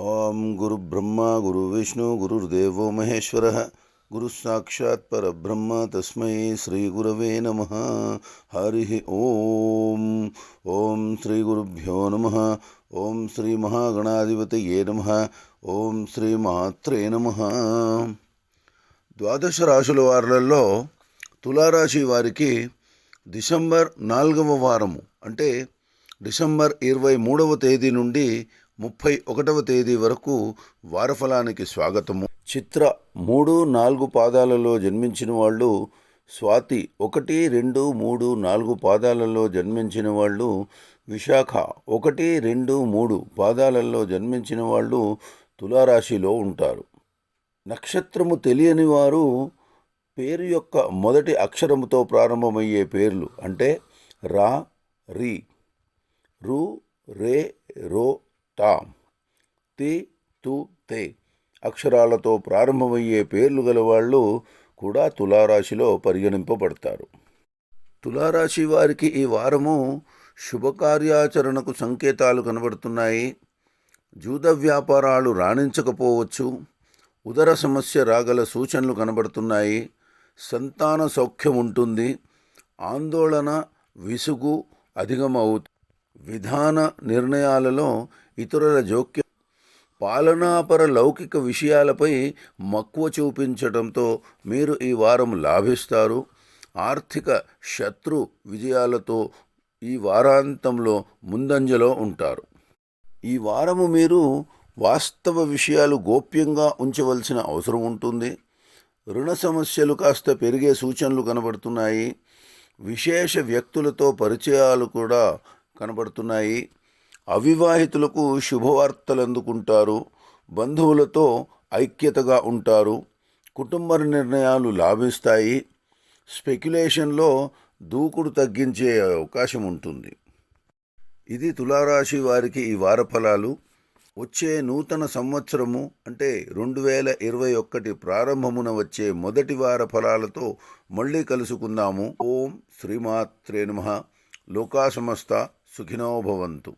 ఓం గురు బ్రహ్మ గురు విష్ణు గురుర్దేవో మహేశ్వర. గురు సాక్షాత్ పరబ్రహ్మ తస్మై శ్రీ గురవే నమ. హరి ఓం. ఓం శ్రీ గురుభ్యో నమ. ఓం శ్రీ మహాగణాధిపతయే నమ. ఓం శ్రీ మాత్రే నమ. ద్వాదశ రాశుల వారులలో తులారాశి వారికి డిసెంబర్ నాలుగవ వారము అంటే డిసెంబర్ ఇరవై మూడవ తేదీ నుండి ముప్పై ఒకటవ తేదీ వరకు వారఫలానికి స్వాగతము. చిత్ర మూడు నాలుగు పాదాలలో జన్మించిన వాళ్ళు స్వాతి ఒకటి రెండు మూడు నాలుగు పాదాలలో జన్మించిన వాళ్ళు విశాఖ ఒకటి రెండు మూడు పాదాలలో జన్మించిన వాళ్ళు తులారాశిలో ఉంటారు. నక్షత్రము తెలియని వారు పేరు యొక్క మొదటి అక్షరముతో ప్రారంభమయ్యే పేర్లు అంటే రా రీ రు రే రో తా. తి తు తే. అక్షరాలతో ప్రారంభమయ్యే పేర్లు గలవాళ్ళు కూడా తులారాశిలో పరిగణింపబడతారు. తులారాశి వారికి ఈ వారము శుభకార్యాచరణకు సంకేతాలు కనబడుతున్నాయి. జూద వ్యాపారాలు రాణించకపోవచ్చు. ఉదర సమస్య రాగల సూచనలు కనబడుతున్నాయి. సంతాన సౌఖ్యం ఉంటుంది. ఆందోళన విసుగు అధికమవు విధాన నిర్ణయాలలో ఇతరుల జోక్యం పాలనాపర లౌకిక విషయాలపై మక్కువ చూపించడంతో మీరు ఈ వారం లాభిస్తారు. ఆర్థిక శత్రు విజయాలతో ఈ వారాంతంలో ముందంజలో ఉంటారు. ఈ వారము మీరు వాస్తవ విషయాలు గోప్యంగా ఉంచవలసిన అవసరం ఉంటుంది. రుణ సమస్యలు కాస్త పెరిగే సూచనలు కనబడుతున్నాయి. విశేష వ్యక్తులతో పరిచయాలు కూడా కనబడుతున్నాయి. అవివాహితులకు శుభవార్తలు అందుకుంటారు బంధువులతో ఐక్యతగా ఉంటారు. కుటుంబ నిర్ణయాలు లాభిస్తాయి. స్పెక్యులేషన్లో దూకుడు తగ్గించే అవకాశం ఉంటుంది. ఇది తులారాశి వారికి ఈ వార ఫలాలు వచ్చే నూతన సంవత్సరము అంటే రెండు వేల ఇరవై ఒక్కటి ప్రారంభమున వచ్చే మొదటి వార ఫలాలతో మళ్ళీ కలుసుకుందాము. ఓం శ్రీమాత్రే నమ. లోకా సమస్త సుఖినో భవంతు.